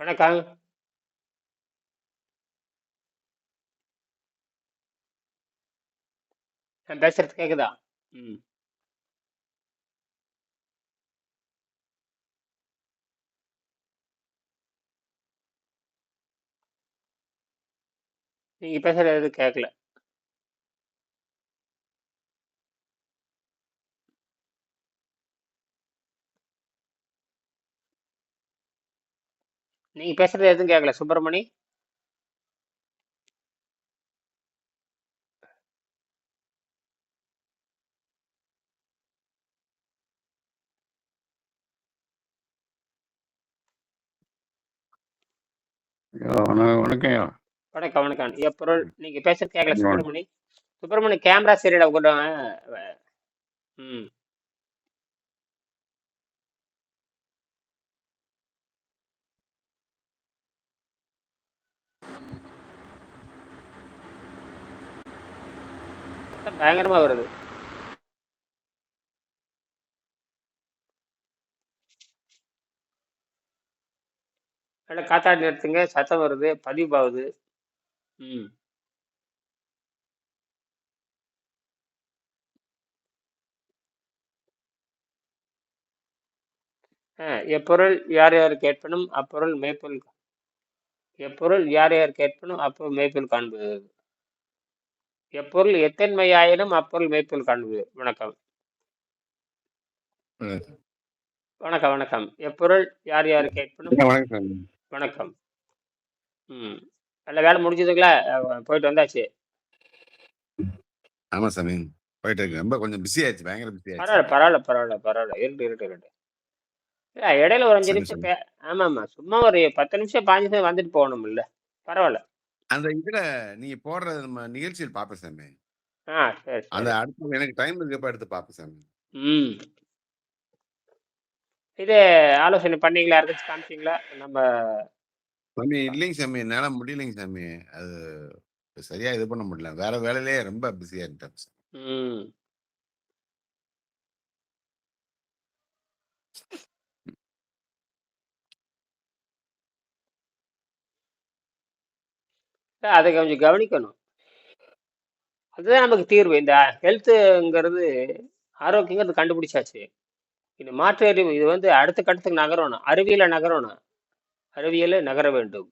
வணக்கம். நான் பேசுறது கேக்குதா? ம். நீங்க பேசுறது கேட்கல. நீங்க பேசுறது எதுவும் கேட்கல. சுப்பிரமணி? ஐயா, வண- வணக்கம்யா வணக்கம், வணக்கம். எப்பொருள் நீங்க பேசுறது கேட்கல வணக்கம். சுப்பிரமணி. சுப்பிரமணி கேமரா சரியில்லை கூட ம். பயங்கரமா வருது. நல்லா காத்தாடி நிறுத்துங்க. சத்தம் வருது. பதிவு ஆகுது. ம். எப்பொருள் யார் யார் கேட்பனும் அப்பொருள் மேய்ப்பொருள் எப்பொருள் யார் யார் கேட்பனும் அப்பொருள் மேய்ப்பொருள் காண்பது. எப்பொருள் எத்தன்மையாயினும் அப்பொருள் மேய்ப்பொருள் காண்பது. வணக்கம். வணக்கம். வணக்கம் எப்பொருள் யார் யார் கேட்பனும் வணக்கம் ம். நல்ல வேலை முடிஞ்சதுங்களா? போயிட்டு வந்தாச்சு. ஆமா சாமி. போயிட்டு இருக்கு. ரொம்ப கொஞ்சம் பிஸி ஆயிடுச்சு. பயங்கர பிஸி ஆயிடுச்சு. பரவாயில்ல பரவாயில்ல பரவாயில்ல. பரவாயில்ல. இருட்டு இருட்டு இருட்டு. இல்ல, இடையில ஒரு அஞ்சு நிமிஷம் பே ஆமா ஆமா சும்மா ஒரு பத்து நிமிஷம் பாஞ்சு நிமிஷம் வந்துட்டு போகணும் இல்ல பரவாயில்ல அந்த இதுல நீங்க போடுற நம்ம நிகழ்ச்சியில் பாப்பேன் சாமி. ஆ சரி அந்த சரி அடுத்து எனக்கு டைம் இருக்கப்ப எடுத்து பாப்பேன் சாமி. ம். இது ஆலோசனை பண்ணீங்களா? யாருக்காச்சும் காமிச்சீங்களா? நம்ம சாமி இல்லைங்க சாமி. என்னால முடியலைங்க சாமி. அது சரியா இது பண்ண முடியல. வேற வேலையிலேயே ரொம்ப பிஸியா இருந்தேன். ம். அதை கொஞ்சம் கவனிக்கணும். அதுதான் நமக்கு தீர்வு. இந்த ஹெல்த்துங்கிறது ஆரோக்கியங்கிறது கண்டுபிடிச்சாச்சு. இது மாற்று அறிவு இது வந்து அடுத்த கட்டத்துக்கு நகரணும். அறிவியல நகரணும். அறிவியல நகர வேண்டும்.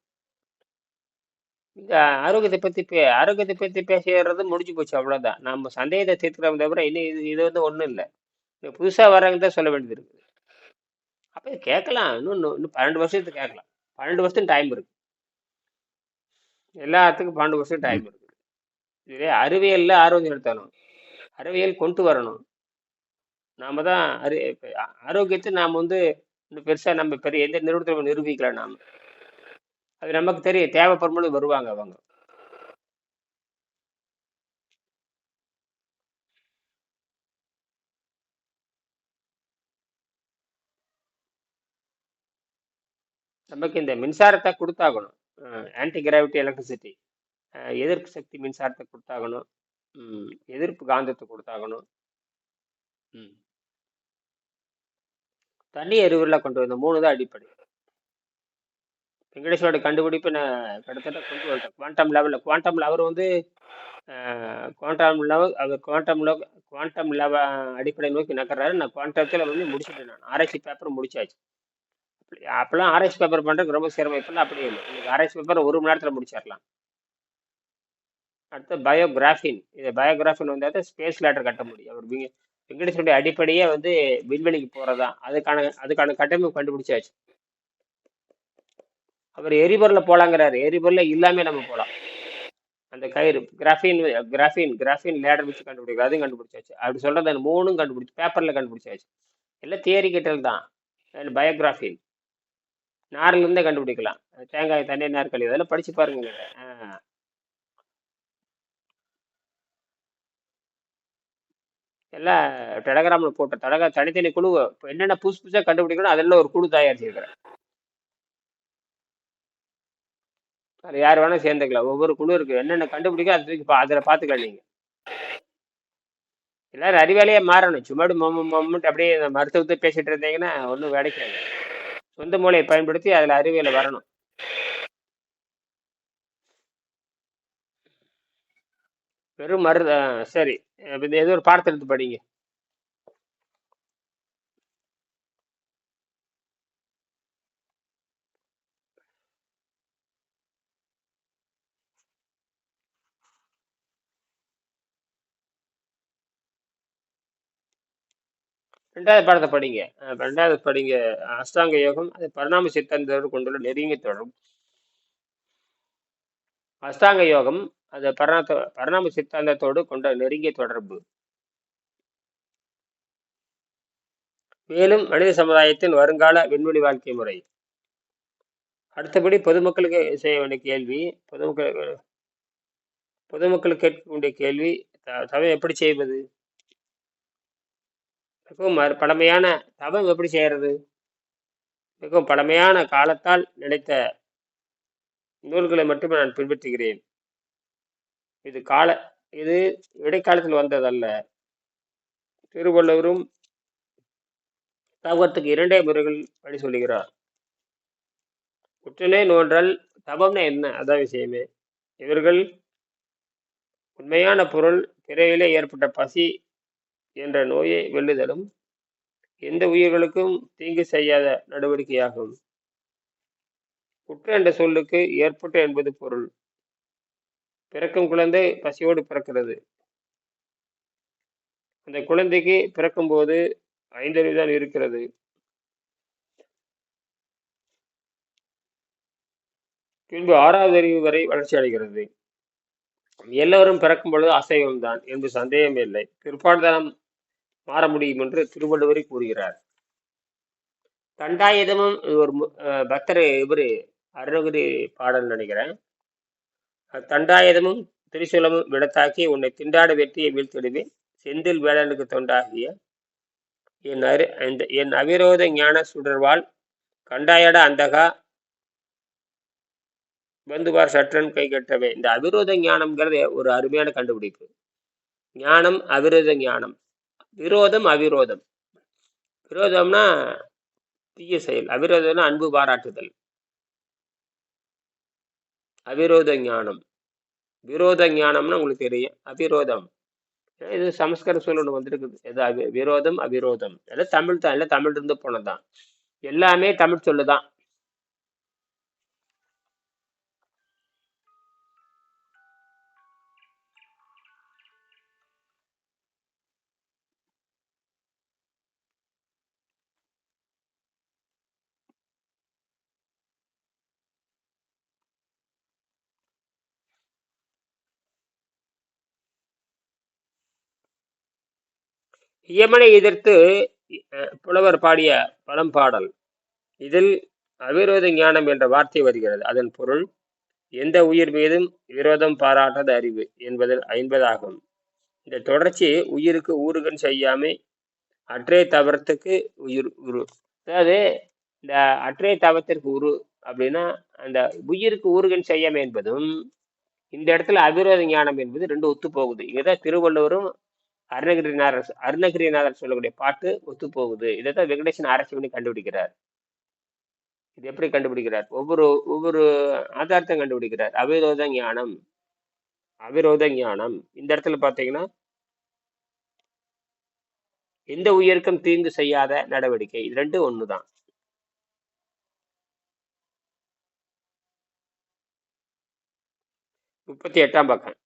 இந்த ஆரோக்கியத்தை பத்தி பே ஆரோக்கியத்தை பத்தி பேசுறது முடிஞ்சு போச்சு அவ்வளவுதான். நம்ம சந்தேகத்தை தீர்க்கிறோம் தவிர இன்னும் இது இது வந்து ஒண்ணும் இல்லை. புதுசா வரவங்க தான் சொல்ல வேண்டியது இருக்கு. அப்ப கேட்கலாம். இன்னும் இன்னும் இன்னும் பன்னெண்டு வருஷத்துக்கு கேட்கலாம். பன்னெண்டு வருஷத்துக்கு டைம் இருக்கு. எல்லாத்துக்கும் பன்னெண்டு வருஷம் டைம் இருக்கு இதே அறிவியல்ல ஆரோக்கியம் நடத்தணும் அறிவியல் கொண்டு வரணும். நாம தான் அறி ஆரோக்கியத்தை நாம் வந்து இன்னும் பெருசா நம்ம பெரிய எந்த நிறுவனத்தில் நிரூபிக்கல நாம. அது நமக்கு தெரியும் தேவைப்படும்போது வருவாங்க அவங்க. நமக்கு இந்த மின்சாரத்தை கொடுத்தாகணும். ஆன்டி கிராவிட்டி எலக்ட்ரிசிட்டி எதிர்ப்பு சக்தி மின்சாரத்தை கொடுத்தாகணும். எதிர்ப்பு காந்தத்தை கொடுத்தாகணும். ம். தனி கொண்டு வந்த மூணு தான் அடிப்படை. வெங்கடேஸ்வரோட கண்டுபிடிப்பு நான் கிட்டத்தட்ட கொண்டு வந்துட்டேன் குவாண்டம் லெவலில் குவாண்டம் அவர் வந்து குவாண்டம் லெவல் அவர் குவாண்டம் லெவல் குவாண்டம் லெவல் அடிப்படை நோக்கி நகர்றாரு. நான் குவாண்டத்தில் வந்து முடிச்சுட்டேன் நான். ஆராய்ச்சி பேப்பர் முடிச்சாச்சு. அப்பெல்லாம் ஆராய்ச்சி பேப்பர் பண்ணுறதுக்கு ரொம்ப சிரமம். இப்பெல்லாம் அப்படி இல்லை. இன்னைக்கு ஆராய்ச்சி பேப்பர் ஒரு மணி நேரத்தில் முடிச்சிடலாம் அடுத்து பயோகிராஃபின் இது பயோகிராஃபின் வந்து ஸ்பேஸ் லேட்டர் கட்ட முடியும். அவர் விங்க- வெங்கடேஸ்வருடைய அடிப்படையே வந்து விண்வெளிக்கு போகிறதா அதுக்கான அதுக்கான கட்டமைப்பு கண்டுபிடிச்சாச்சு. அவர் எரிபொருளில் போகலாங்கிறாரு எரிபொருளில் இல்லாமல் நம்ம போகலாம் அந்த கயிறு கிராஃபின் கிராஃபின் கிராஃபின் லேடர் வச்சு கண்டுபிடிக்கிறது. அதையும் கண்டுபிடிச்சாச்சு. அப்படி சொல்கிறது அந்த மூணும் கண்டுபிடிச்சி பேப்பரில் கண்டுபிடிச்சாச்சு. எல்லாம் தியரி கிட்டல் தான். பயோகிராஃபின் நார்ல இருந்தே கண்டுபிடிக்கலாம். தேங்காய் தண்ணி நார் கழிவு அதெல்லாம் படிச்சு பாருங்க. ஆ, எல்லாம் டெலகிராமில் போட்ட தடக தனித்தனி குழு இப்போ என்னென்ன புதுசு புதுசாக கண்டுபிடிக்கணும் அதெல்லாம் ஒரு குழு தயாரிச்சிருக்கிறேன் அது யார் வேணால் சேர்ந்துக்கலாம். ஒவ்வொரு குழு இருக்கு. என்னென்ன கண்டுபிடிக்க அது தூக்கி பா அதில் பார்த்துக்கலாம் நீங்கள் எல்லாரும் அறிவாளியே மாறணும். சும்மாடி மொம்ம மொம்முட்டு அப்படியே மருத்துவத்தை பேசிட்டு இருந்தீங்கன்னா ஒன்றும் வேலைக்காது சொந்த மூளையை பயன்படுத்தி அதுல அறிவியலை வரணும். வெறும் மரு சரி. இது ஏதோ ஒரு பாடத்தை எடுத்து படிங்க. ரெண்டாவது பாடத்தை படிங்க. ரெண்டாவது படிங்க. அஷ்டாங்க யோகம் அது பரிணாம சித்தாந்தத்தோடு கொண்டுள்ள நெருங்கிய தொடரும். அஷ்டாங்க யோகம் அது பரண பரிணாம சித்தாந்தத்தோடு கொண்ட நெருங்கிய தொடர்பு. மேலும் மனித சமுதாயத்தின் வருங்கால விண்வெளி வாழ்க்கை முறை. அடுத்தபடி பொதுமக்களுக்கு செய்ய வேண்டிய கேள்வி பொதுமக்கள் பொதுமக்கள் வேண்டிய கேள்வி த- எப்படி செய்வது? மிகவும் பழமையான தவம் எப்படி செய்கிறது மிகவும் பழமையான காலத்தால் நினைத்த நூல்களை மட்டுமே நான் பின்பற்றுகிறேன். இது கால இது இடைக்காலத்தில் வந்ததல்ல. திருவள்ளுவரும் தவத்துக்கு இரண்டே முறைகள் படி சொல்லுகிறார். குற்றலே நோன்றல் தவம்னா என்ன? அதான் விஷயமே. இவர்கள் உண்மையான பொருள் பிறவிலே ஏற்பட்ட பசி என்ற நோயை வெல்லுதலும் எந்த உயிர்களுக்கும் தீங்கு செய்யாத நடவடிக்கையாகும். குற்ற என்ற சொல்லுக்கு ஏற்பட்ட என்பது பொருள். பிறக்கும் குழந்தை பசியோடு பிறக்கிறது. அந்த குழந்தைக்கு பிறக்கும்போது ஐந்தறிவு தான் இருக்கிறது. பின்பு ஆறாவது அறிவு வரை வளர்ச்சி அடைகிறது. எல்லோரும் பிறக்கும் பொழுது அசைவம் தான் என்று சந்தேகம் இல்லை. பிற்பாடுதனம் மாற முடியும் என்று திருவள்ளுவரை கூறுகிறார். தண்டாயுதமும் ஒரு பக்தர் இவரு அருணகிரி பாடல் நினைக்கிறேன். தண்டாயுதமும் திரிசூலமும் விடத்தாக்கி உன்னை திண்டாட வெற்றியை வீழ்த்திடுவேன். செந்தில் வேளனுக்கு தொண்டாகிய என் அரு இந்த என் அவிரோத ஞான சுடர்வாள் கண்டாயட அந்தகா பந்துவார் சற்றன் கை கட்டவே. இந்த அவிரோத ஞானம்ங்கிறது ஒரு அருமையான கண்டுபிடிப்பு. ஞானம் அவிரோத ஞானம். விரோதம் அவிரோதம். விரோதம்னா தீய செயல். அவிரோதம்னா அன்பு பாராட்டுதல். அவிரோத ஞானம். விரோத ஞானம்னா உங்களுக்கு தெரியும். அவிரோதம். இது சமஸ்கிருத சொல் ஒன்று வந்திருக்குது. எது விரோதம் அவிரோதம். எல்லாம் தமிழ் தான். எல்லாம் தமிழ் இருந்து போனதுதான். எல்லாமே தமிழ் சொல்லுதான். இயமனை எதிர்த்து புலவர் பாடிய பழம்பாடல் இதில் அவிரோத ஞானம் என்ற வார்த்தை வருகிறது. அதன் பொருள் எந்த உயிர் மீதும் விரோதம் பாராட்டாத அறிவு என்பதில் ஐம்பதாகும் இந்த தொடர்ச்சி உயிருக்கு ஊறுகன் செய்யாமை அற்றே தவறத்துக்கு உயிர் உரு. அதாவது இந்த அற்றே தவத்திற்கு உரு அப்படின்னா அந்த உயிருக்கு ஊறுகன் செய்யாமை என்பதும் இந்த இடத்துல அவிரோத ஞானம் என்பது ரெண்டு ஒத்து போகுது இங்கதான் திருவள்ளுவரும் அருணகிரிநாதர் அருணகிரிநாதர் சொல்லக்கூடிய பாட்டு ஒத்து போகுது தான் வெங்கடேசன் ஆராய்ச்சி பண்ணி கண்டுபிடிக்கிறார். இது எப்படி கண்டுபிடிக்கிறார்? ஒவ்வொரு ஒவ்வொரு ஆதாரத்தையும் கண்டுபிடிக்கிறார். அவிரோத ஞானம். அவிரோத ஞானம். இந்த இடத்துல பார்த்தீங்கன்னா எந்த உயிருக்கும் தீங்கு செய்யாத நடவடிக்கை. இது ரெண்டும் ஒண்ணுதான். முப்பத்தி எட்டாம் பக்கம்.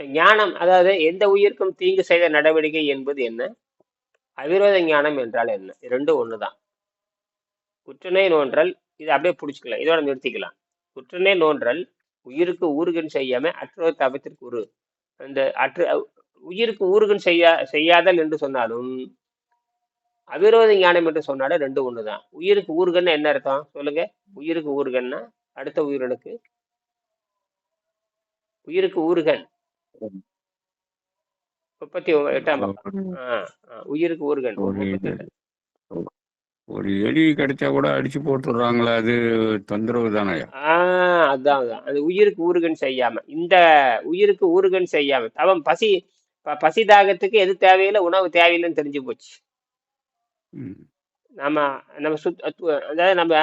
ஞானம் அதாவது எந்த உயிருக்கும் தீங்கு செய்த நடவடிக்கை என்பது என்ன? அவிரோத ஞானம் என்றால் என்ன? ரெண்டு ஒன்று தான் குற்றனை நோன்றல் இது அப்படியே பிடிச்சிக்கலாம். இதோட நிறுத்திக்கலாம். குற்றனை நோன்றல் உயிருக்கு ஊறுகன் செய்யாம அற்றோர் தபத்திற்கு உரு. அந்த அற்று உயிருக்கு ஊறுகன் செய்யா செய்யாதல் என்று சொன்னாலும் அவிரோத ஞானம் என்று சொன்னாலும் ரெண்டு ஒண்ணுதான். உயிருக்கு ஊறுகன்னா என்ன அர்த்தம்? சொல்லுங்க. உயிருக்கு ஊறுகன்னா அடுத்த உயிரினுக்கு உயிருக்கு ஊறுகன் முப்பத்தி எட்டாம் பக்கம் உயிருக்கு ஊறுகன் ஒரு எலி கிடைச்சா கூட அடிச்சு போட்டுடுறாங்களே அது தொந்தரவு தானயா ஆ அதான் அதான். அது உயிருக்கு ஊறுகன் செய்யாம. இந்த உயிருக்கு ஊறுகன் செய்யாம. தவம் பசி பசி தாகத்துக்கு எது தேவையில்லை உணவு தேவையில்லைன்னு தெரிஞ்சு போச்சு. நம்ம நம்ம சுத் அதாவது நம்ம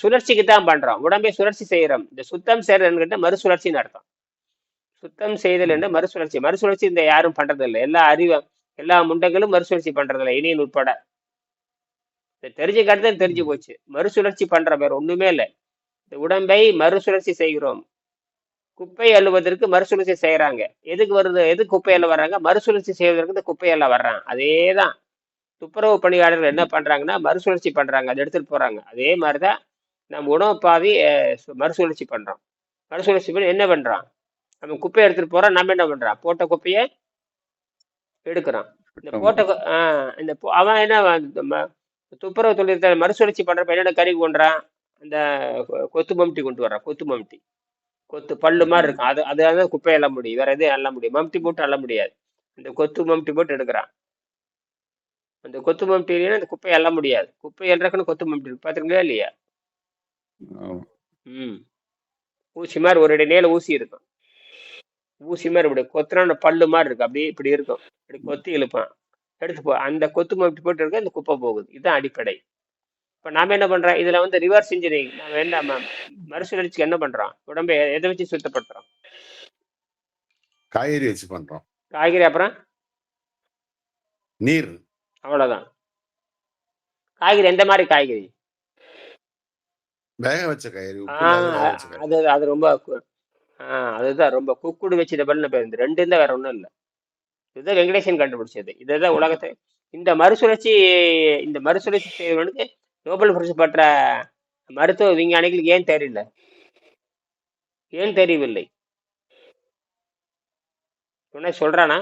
சுழற்சிக்கு தான் பண்றோம். உடம்பை சுழற்சி செய்யறோம். இந்த சுத்தம் செய்யறதுன்னு மறுசுழற்சின்னு அர்த்தம். சுத்தம் செய்தல் என்ற மறுசுழற்சி. மறுசுழற்சி இந்த யாரும் பண்றதில்லை. எல்லா அறிவு எல்லா முண்டங்களும் மறுசுழற்சி பண்றதில்லை. இனியன் உட்பட இதை தெரிஞ்ச காட்டுதான் தெரிஞ்சு போச்சு. மறுசுழற்சி பண்ற பேர் ஒண்ணுமே இல்லை. இந்த உடம்பை மறுசுழற்சி செய்கிறோம். குப்பை அள்ளுவதற்கு மறுசுழற்சி செய்யறாங்க எதுக்கு வருது? எதுக்கு குப்பை அள்ள வர்றாங்க? மறுசுழற்சி செய்வதற்கு இந்த குப்பை அள்ள வர்றான். அதேதான் துப்புரவு பணியாளர்கள் என்ன பண்றாங்கன்னா மறுசுழற்சி பண்றாங்க. அதை எடுத்துட்டு போறாங்க. அதே மாதிரிதான் நம்ம உணவு பாவி மறுசுழற்சி பண்றோம். மறுசுழற்சி பண்ணி என்ன பண்றோம்? நம்ம குப்பையை எடுத்துட்டு போறோம் நம்ம என்ன பண்றோம்? போட்ட குப்பையை எடுக்கிறோம் இந்த போட்ட ஆஹ் இந்த அவன் என்ன துப்புரவு தொழிற்சாலை மறுசுழற்சி பண்றப்ப என்னென்ன கறி கொண்டுறான்? அந்த கொத்து மம்டி கொண்டு வர்றான் கொத்து மம்டி கொத்து பல்லு மாதிரி இருக்கும். அது அதாவது குப்பை எல்லாம் முடியும். வேற எதுவும் அள்ள முடியும் மம்டி போட்டு அள்ள முடியாது. இந்த கொத்து மம்டி போட்டு எடுக்கிறான். அந்த கொத்து மம்டி இல்லைன்னா அந்த குப்பையை அள்ள முடியாது. குப்பை என்றக்குன்னு கொத்து மம்டி இருக்கு. பாத்துருங்களா இல்லையா. ம். ஊசி மாதிரி ஒரு அடி நேல ஊசி இருக்கும். ஊசி மாதிரி இப்படி கொத்துனா பல்லு மாதிரி இருக்கும். அப்படியே இப்படி இருக்கும். இப்படி கொத்தி இழுப்பான். எடுத்து போ அந்த கொத்து மம்டி போட்டு இருக்க அந்த குப்பை போகுது. இதுதான் அடிப்படை. இப்போ நாம என்ன பண்றோம்? இதுல வந்து ரிவர்ஸ் இன்ஜினியரிங் நம்ம என்ன மறுசுழற்சிக்கு என்ன பண்றோம்? உடம்பை எதை வச்சு சுத்தப்படுத்துறோம்? காய்கறி வச்சு பண்றோம். காய்கறி அப்புறம்? நீர். அவ்வளவுதான். காய்கறி எந்த மாதிரி காய்கறி? வேக வச்ச காய்கறி அது அது ரொம்ப ஆ அதுதான். ரொம்ப குக்குடு வெஜிடபிள்னு பேர் இந்த ரெண்டு தான் வேற ஒன்றும் இல்லை. இதுதான் வெங்கடேசன் கண்டுபிடிச்சது. இதுதான் உலகத்தை இந்த மறுசுழற்சி இந்த மறுசுழற்சி செய்வனுக்கு நோபல் பரிசு பெற்ற மருத்துவ விஞ்ஞானிகளுக்கு ஏன் தெரியல? ஏன் தெரியவில்லை? உடனே சொல்றானா?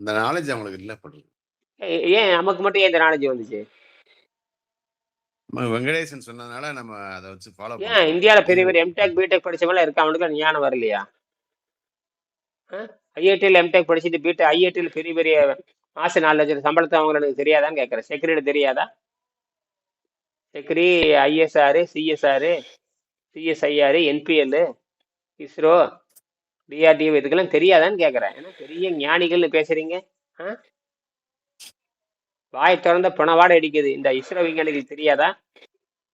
இந்த நாலேஜ் அவங்களுக்கு இல்ல ஏன் நமக்கு மட்டும் ஏன் இந்த நாலேஜ் வந்துச்சு? வெங்கடேசன் சொன்னதுனால நம்ம அதை வச்சு ஃபாலோ ஏன் இந்தியாவில் பெரிய பெரிய எம்டெக் பிடெக் படிச்சவங்களாம் இருக்கா? அவனுக்கு ஞானம் வரலையா? ஐஐடியில் எம்டெக் படிச்சுட்டு பிடெக் ஐஐடியில் பெரிய பெரிய மாசம் நாலு லட்சம் சம்பளத்தை அவங்களுக்கு தெரியாதான்னு கேட்குறேன் செக்ரட்டரி தெரியாதா? செக்ரி ISR CSR CSIR NPL ISRO DRDO இதுக்கெல்லாம் தெரியாதான்னு கேட்குறேன் ஏன்னா பெரிய ஞானிகள்னு பேசுறீங்க? ஆ? வாய் திறந்த பிணவாடை அடிக்குது. இந்த இஸ்ரோ விஞ்ஞானிகள் தெரியாதா?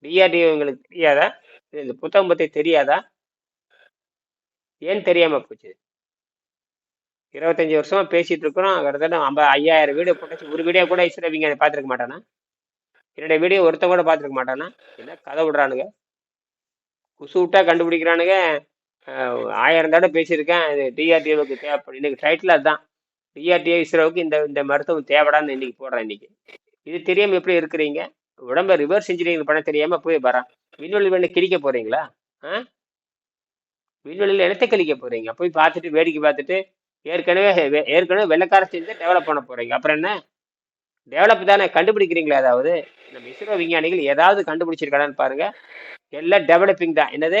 டிஆர்டிஓ உங்களுக்கு தெரியாதா? இந்த புத்தகம் பற்றி தெரியாதா? ஏன் தெரியாம போச்சு? இருபத்தஞ்சி வருஷமா பேசிட்டு இருக்கிறோம். கிட்டத்தட்ட ஐம்பது ஐயாயிரம் வீடியோ போட்டாச்சு ஒரு வீடியோ கூட இஸ்ரோ விஞ்ஞானி பார்த்துருக்க மாட்டானா? என்னுடைய வீடியோ ஒருத்தன் கூட பார்த்துருக்க மாட்டானா? என்ன கதை விடுறானுங்க? குசு விட்டா கண்டுபிடிக்கிறானுங்க. ஆயிரம் தடவை பேசியிருக்கேன். இது டிஆர்டிஓவுக்கு தேவைப்படும். இன்னைக்கு டைட்டில் அதுதான். டிஆர்டிஓ இஸ்ரோவுக்கு இந்த இந்த மருத்துவம் தேவைடான்னு இன்னைக்கு போடுறேன் இன்னைக்கு. இது தெரியாம எப்படி இருக்கிறீங்க? உடம்ப ரிவர்ஸ் இன்ஜினியரிங் பண்ண தெரியாம போய் வரான் விண்வெளி வேணும் கிழிக்க போறீங்களா? ஆ? விண்வெளியில் இடத்த கழிக்க போறீங்க? போய் பார்த்துட்டு வேடிக்கை பார்த்துட்டு ஏற்கனவே ஏற்கனவே வெள்ளக்கார செஞ்சு டெவலப் பண்ண போறீங்க. அப்புறம் என்ன? டெவலப் தானே? கண்டுபிடிக்கிறீங்களா ஏதாவது? நம்ம இஸ்ரோ விஞ்ஞானிகள் ஏதாவது கண்டுபிடிச்சிருக்கானு பாருங்க. எல்லாம் டெவலப்பிங் தான். என்னது?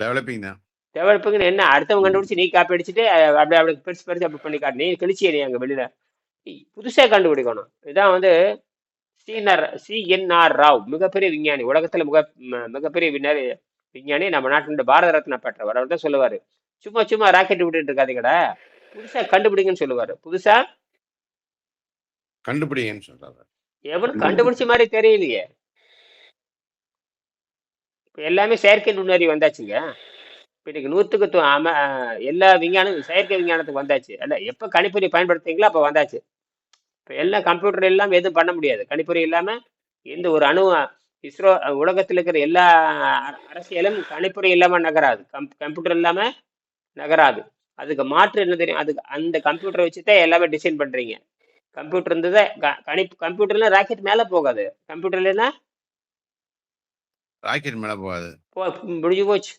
டெவலப்பிங் தான். டெவலப்பிங்னு என்ன அடுத்தவங்க கண்டுபிடிச்சு நீ காப்பி அடிச்சுட்டு அப்படி அப்படி பெருசு பெருசு அப்படி பண்ணி காட்டு. நீ கிழிச்சியே நீ அங்கே வெளியில. இ- புதுசா கண்டுபிடிக்கணும். இதான் வந்து சிஎன்ஆர் சிஎன்ஆர் ராவ் மிகப்பெரிய விஞ்ஞானி. உலகத்துல மிக ம- மிகப்பெரிய விஞ்ஞானி விஞ்ஞானி நம்ம நாட்டின் பாரத ரத்னா பெற்றவர் அவர் தான் சொல்லுவாரு. சும்மா சும்மா ராக்கெட் விட்டுட்டு இருக்காதீங்கடா. புதுசா கண்டுபிடிங்கன்னு சொல்லுவாரு. புதுசா? கண்டுபிடிங்கன்னு சொல்றாரு. எவனும் கண்டுபிடிச்ச மாதிரி தெரியலையே. இப்ப எல்லாமே செயற்கை நுண்ணறிவு வந்தாச்சுங்க. இன்னைக்கு நூத்துக்கு தொ- எல்லா விஞ்ஞானம் செயற்கை விஞ்ஞானத்துக்கு வந்தாச்சு. அல்ல எப்ப கணிப்பொறி பயன்படுத்துறீங்களோ அப்ப வந்தாச்சு. இப்ப எல்லாம் கம்ப்யூட்டர் இல்லாம எதுவும் பண்ண முடியாது. கணிப்பொறி இல்லாம எந்த ஒரு அணு இஸ்ரோ உலகத்துல இருக்கிற எல்லா அரசியலும் கணிப்பொறி இல்லாம நகராது. கம் கம்ப்யூட்டர் இல்லாம நகராது. அதுக்கு மாற்று என்ன தெரியும்? அதுக்கு அந்த கம்ப்யூட்டரை வச்சு தான் எல்லாமே டிசைன் பண்றீங்க. கம்ப்யூட்டர் இருந்ததை க- கணி கம்ப்யூட்டர்ல ராக்கெட் மேல போகாது. கம்ப்யூட்டர் இல்லைன்னா ராக்கெட் மேல போகாது. போ முடிஞ்சு போச்சு.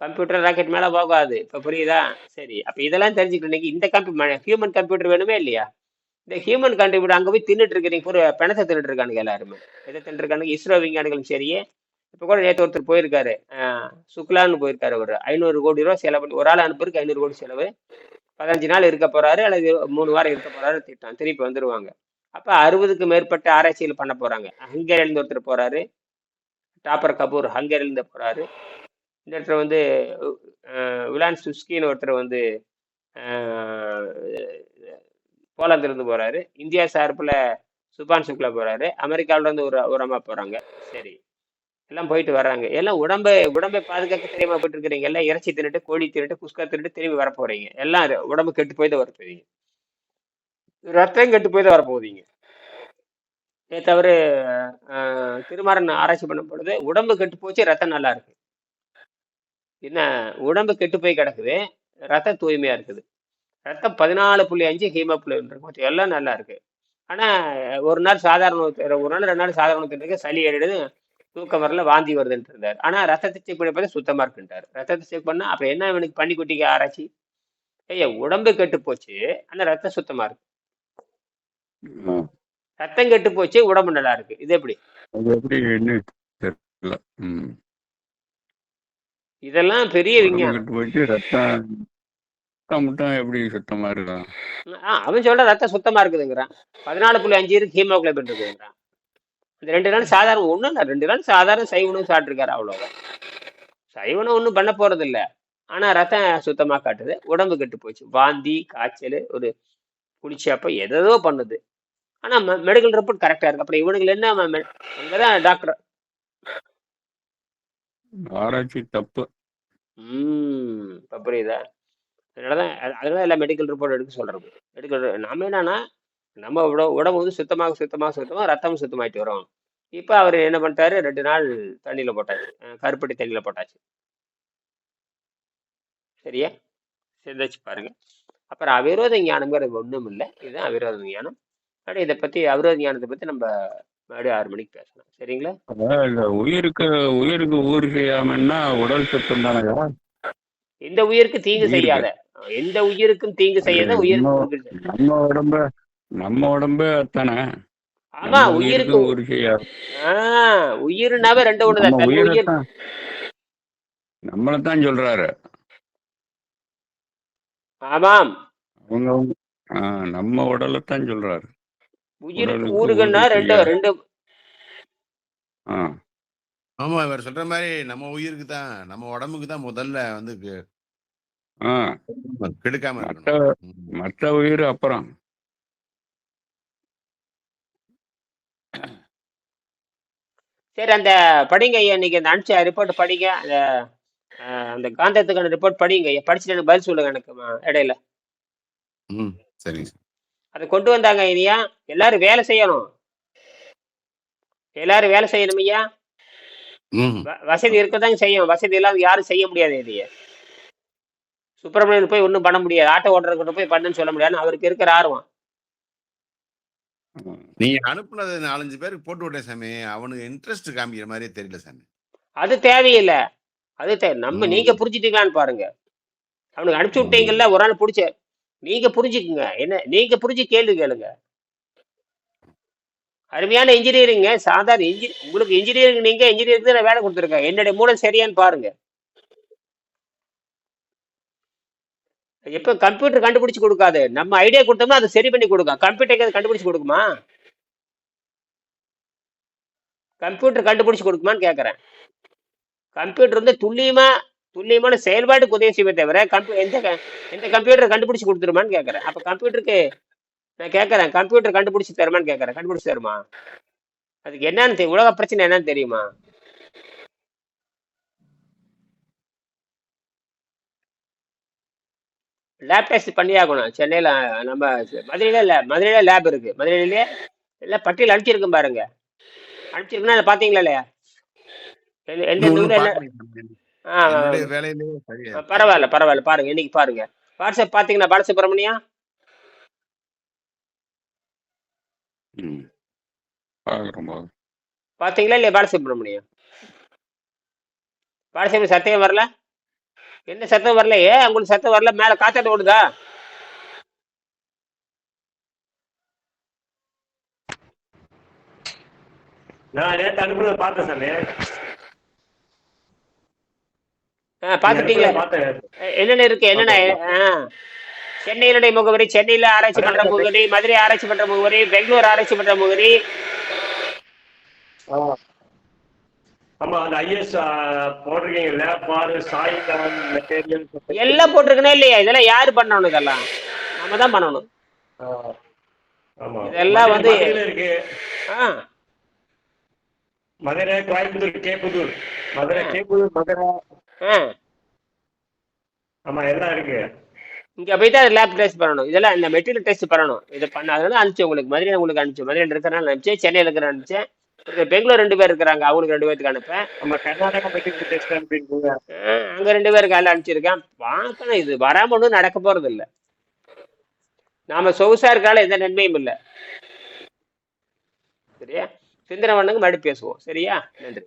கம்ப்யூட்டர் ராக்கெட் மேல போகாது. இப்ப புரியுதா? சரி. அப்ப இதெல்லாம் தெரிஞ்சுக்கணும். இன்னைக்கு இந்த கம்ப்யூட்டர் ஹியூமன் கம்ப்யூட்டர் வேணுமே இல்லையா? இந்த ஹியூமன் கம்ப்யூட்டர் அங்க போய் தின்னுட்டு இருக்கிறீங்க. ஒரு பிணத்தை தின்னுட்டு இருக்கானுங்க எல்லாருமே. எதை தின்னுட்டு இருக்கானுங்க? இஸ்ரோ விஞ்ஞானிகளும் சரி. இப்ப கூட நேற்று ஒருத்தர் போயிருக்காரு. சுக்லான்னு போயிருக்காரு ஒரு ஐநூறு கோடி ரூபா செலவு பண்ணி ஒரு ஆள் அனுப்புறதுக்கு ஐநூறு கோடி செலவு. பதினஞ்சு நாள் இருக்க போறாரு. அல்லது மூணு வாரம் இருக்க போறாரு திட்டம். திருப்பி வந்துருவாங்க. அப்ப அறுபதுக்கு மேற்பட்ட ஆராய்ச்சிகள் பண்ண போறாங்க. ஹங்கேரியிலிருந்து ஒருத்தர் போறாரு. டாப்பர் கபூர் ஹங்கேரியிலிருந்து போறாரு. இந்த இடத்துல வந்து விலான் சுஸ்கின்னு ஒருத்தர் வந்து அஹ், போகிறாரு இருந்து போறாரு. இந்தியா சார்பில் சுபான் சுக்லா போறாரு. அமெரிக்காவிலேருந்து ஒரு ஒரு அம்மா போறாங்க. சரி. எல்லாம் போயிட்டு வர்றாங்க. எல்லாம் உடம்பை உடம்பை பாதுகாக்க தெரியாம போயிட்டு இருக்கிறீங்க எல்லாம் இறைச்சி தின்னுட்டு கோழி தின்னுட்டு குஸ்கா தின்னுட்டு திரும்பி வர போறீங்க எல்லாம் உடம்பு கெட்டு போய் தான் வர ரத்தம் கெட்டு போய் தான் வர தவிர திருமாறன் ஆராய்ச்சி பண்ணும் பொழுது உடம்பு கெட்டு போச்சு ரத்தம் நல்லா இருக்கு. என்ன உடம்பு கெட்டு போய் கிடக்குது ரத்தம் தூய்மையா இருக்குது. ரத்தம் பதினாலு புள்ளி அஞ்சு ஹீமோகுளோபின் இருக்கும் எல்லாம் நல்லா இருக்கு. ஆனா ஒரு நாள் சாதாரண ஒரு நாள் ரெண்டு நாள் சாதாரண ஒருத்தருக்கு சளி எடுது தூக்கம் வரல வாந்தி வருதுன்ட்டு இருந்தார். ஆனா ரத்தத்தை செக் பண்ணி பார்த்தா சுத்தமா இருக்குன்ட்டார் ரத்தத்தை செக் பண்ணா அப்புறம் என்ன இவனுக்கு பண்ணி குட்டிக்கு ஆராய்ச்சி ஐயா உடம்பு கெட்டு போச்சு ஆனா ரத்தம் சுத்தமா இருக்கு. ரத்தம் கெட்டு போச்சு உடம்பு நல்லா இருக்கு. இது எப்படி அது எப்படி என்ன தெரியல ம் இதெல்லாம் பெரிய விஞ்ஞானம். எப்படி சுத்தமா இருக்கலாம் ஆ, அவன் சொல்ற ரத்தம் சுத்தமா இருக்குதுங்கிறான். பதினாலு புள்ளி அஞ்சு இருக்கு ஹீமோகுளோபின் இருக்குதுங்கிறான். இந்த ரெண்டு நாள் சாதாரண ஒண்ணும் இல்லை ரெண்டு நாள் சாதாரண சைவ உணவு சாப்பிட்டுருக்காரு அவ்வளவுதான். சைவ உணவு ஒன்றும் பண்ண போறது இல்ல ஆனா ரத்தம் சுத்தமா காட்டுது உடம்பு கெட்டு போச்சு. வாந்தி காய்ச்சல் ஒரு குளிச்சப்ப எதோ பண்ணுது. ஆனா மெடிக்கல் ரிப்போர்ட் கரெக்டா இருக்கு. அப்புறம் இவனுக்கு என்ன அங்கதான் டாக்டர் ஆராய்ச்சி தப்பு. ம் இப்ப புரியுதா? அதனாலதான் அதனால எல்லாம் மெடிக்கல் ரிப்போர்ட் எடுக்க சொல்றது. மெடிக்கல் நம்ம என்னன்னா நம்ம உட உடம்பு வந்து சுத்தமாக சுத்தமாக சுத்தமாக ரத்தமும் சுத்தமாயிட்டு வரும். இப்போ அவர் என்ன பண்ணிட்டாரு? ரெண்டு நாள் தண்ணியில் போட்டாச்சு. கருப்பட்டி தண்ணியில் போட்டாச்சு. சரியா? சிந்திச்சு பாருங்க. அப்புறம் அவிரோத ஞானம்ங்கிறது ஒன்றும் இல்லை இதுதான் அவிரோத ஞானம். அப்படியே இதை பற்றி அவிரோத ஞானத்தை பற்றி நம்ம மறுபடியும் ஆறு மணிக்கு பேசலாம். சரிங்களா? உயிருக்கு உயிருக்கு ஊறு செய்யாமன்னா உடல் சுத்தம் தானே எந்த உயிருக்கு தீங்கு. செய்யாத. எந்த உயிருக்கும் தீங்கு செய்யாத உயிருக்கு நம்ம- உடம்ப நம்ம உடம்பு அத்தானே ஆமா உயிருக்கு ஊறு செய்யாது ஆஹ் உயிருனாவே ரெண்டு ஒண்ணுதான். தன் உயிர் நம்மளைத்தான் சொல்றாரு. ஆமாம். அவங்க நம்ம உடலைத்தான் சொல்றாரு. உயிருக்கு ஊருகன்னா ரெண்டு. ரெண்டு. ஆமா இவர் சொல்ற மாதிரி நம்ம உயிருக்கு தான் நம்ம உடம்புக்கு தான் முதல்ல வந்து கெடுக்காம மற்ற உயிர் அப்புறம். சரி அந்த படிங்க ஐயா இன்னைக்கு அந்த அனுப்பிச்ச ரிப்போர்ட் படிங்க. அந்த அந்த காந்தத்துக்கான ரிப்போர்ட் படிங்க ஐயா. படிச்சுட்டு எனக்கு பதில் சொல்லுங்க எனக்கு இடையில. ம் சரிங்க சார். அதை கொண்டு வந்தாங்க இனியா. எல்லாரும் வேலை செய்யணும். எல்லாரும் வேலை செய்யணும் ஐயா. வசதி இருக்கதாங்க செய்யும். வசதி இல்லாத யாரும் செய்ய முடியாது இதைய சுப்பிரமணியன் போய் ஒன்றும் பண்ண முடியாது. ஆட்டோ ஓட்டுறவங்கிட்ட போய் பண்ணுன்னு சொல்ல முடியாது. அவருக்கு இருக்கிற ஆர்வம். நீங்க அனுப்புனது நாலஞ்சு பேருக்கு போட்டு விட்டேன் சாமி. அவனுக்கு இன்ட்ரெஸ்ட் காமிக்கிற மாதிரியே தெரியல சாமி. அது தேவையில்லை. அது தே நம்ம. நீங்க புரிஞ்சுட்டீங்களான்னு பாருங்க. அவனுக்கு அனுப்பிச்சு விட்டீங்கல்ல ஒரு நாள் பிடிச்ச. நீங்க புரிஞ்சுக்குங்க. என்ன நீங்க புரிஞ்சு கேள்வி கேளுங்க. அருமையான இன்ஜினியரிங்க சாதாரண இன்ஜி உங்களுக்கு இன்ஜினியரிங் நீங்க இன்ஜினியரிங் தான் வேலை கொடுத்துருக்கேன் என்னுடைய மூலம் சரியான்னு பாருங்க. எப்ப கம்ப்யூட்டர் கண்டுபிடிச்சு கொடுக்காது. நம்ம ஐடியா கொடுத்தோம்னா அதை சரி பண்ணி கொடுக்கும் கம்ப்யூட்டர் கண்டுபிடிச்சு கொடுக்குமா? கம்ப்யூட்டர் கண்டுபிடிச்சு கொடுக்குமான்னு கேட்கறேன் கம்ப்யூட்டர் வந்து துல்லியமா துல்லியமான செயல்பாட்டுக்கு உதவி செய்வே தவிர எந்த எந்த கம்ப்யூட்டர் கண்டுபிடிச்சு கொடுத்துருமான்னு கேட்கறேன் அப்ப கம்ப்யூட்டருக்கு நான் கேட்கறேன் கம்ப்யூட்டர் கண்டுபிடிச்சு தருமான்னு கேட்கறேன் கண்டுபிடிச்சு தருமா? அதுக்கு என்னன்னு தெ- உலக பிரச்சனை என்னன்னு தெரியுமா? லேப் டெஸ்ட் பண்ணி ஆகணும். சென்னையில நம்ம மதுரையில இல்ல மதுரையில லேப் இருக்கு. மதுரையிலே எல்லாம் பட்டியல் அனுப்பிச்சிருக்கும் பாருங்க. அனுப்பிச்சிருக்குன்னா அதை பாத்தீங்களா இல்லையா? எந்த- என்னுடைய வேலையிலேயே சரியா ஆ, பரவாயில்ல பரவாயில்ல. பாருங்க இன்னைக்கு பாருங்க. வாட்ஸ்அப் பாத்தீங்கன்னா பாலசுப்ரமணியா பாத்தீங்களா இல்லையா பாலசுப்ரமணியம் பாலசுப்ரமணியம் சத்தம் வரல? என்ன சத்தம் வரல? ஏன் உங்களுக்கு சத்தம் வரல? மேல காத்தாட்டு ஓடுதா? நான் நேத்து அனுப்புறத பார்த்தேன் சாமி. ஆ, பாத்துட்டீங்களா என்னென்ன இருக்கு என்னென்ன. சென்னையினுடைய முகவரி சென்னையில ஆராய்ச்சி பண்ற முகவரி மதுரை ஆராய்ச்சி பண்ற முகவரி பெங்களூர் ஆராய்ச்சி பண்ற முகவரி. எல்லாம் போட்டிருக்கனே இல்லையா? இதெல்லாம் யாரு பண்ணணும் இதெல்லாம்? நம்ம தான் பண்ணணும். இதெல்லாம் வந்து- மதுரை கோயம்புத்தூர் கேப்புதூர். மதுரை கேப்புதூர் மதுரை. ஆமா எல்லாம் இருக்கு? இங்க போய் தான் லேப் டெஸ்ட் பண்ணணும். இதெல்லாம் இந்த மெட்டீரியல் டெஸ்ட் பண்ணணும். இதை பண்ண அதனால அனுப்பிச்சு உங்களுக்கு. மதுரையில் உங்களுக்கு அனுப்பிச்சு மதுரையில் இருக்கிறனால அனுப்பிச்சேன் சென்னையில் இருக்கிற அனுப்பிச்சேன் பெங்களூர் ரெண்டு பேர் இருக்கிறாங்க. அவங்களுக்கு ரெண்டு பேருக்கு அனுப்பேன் அங்க ரெண்டு பேருக்கு அதில் அனுப்பிச்சிருக்கேன். பார்க்கணும் இது வராம ஒன்றும் நடக்க போறது இல்லை. நாம சொகுசா இருக்கால எந்த நன்மையும் இல்லை. சரியா? சிந்தனை பண்ணுங்க மறுபடியும் பேசுவோம். சரியா? நன்றி.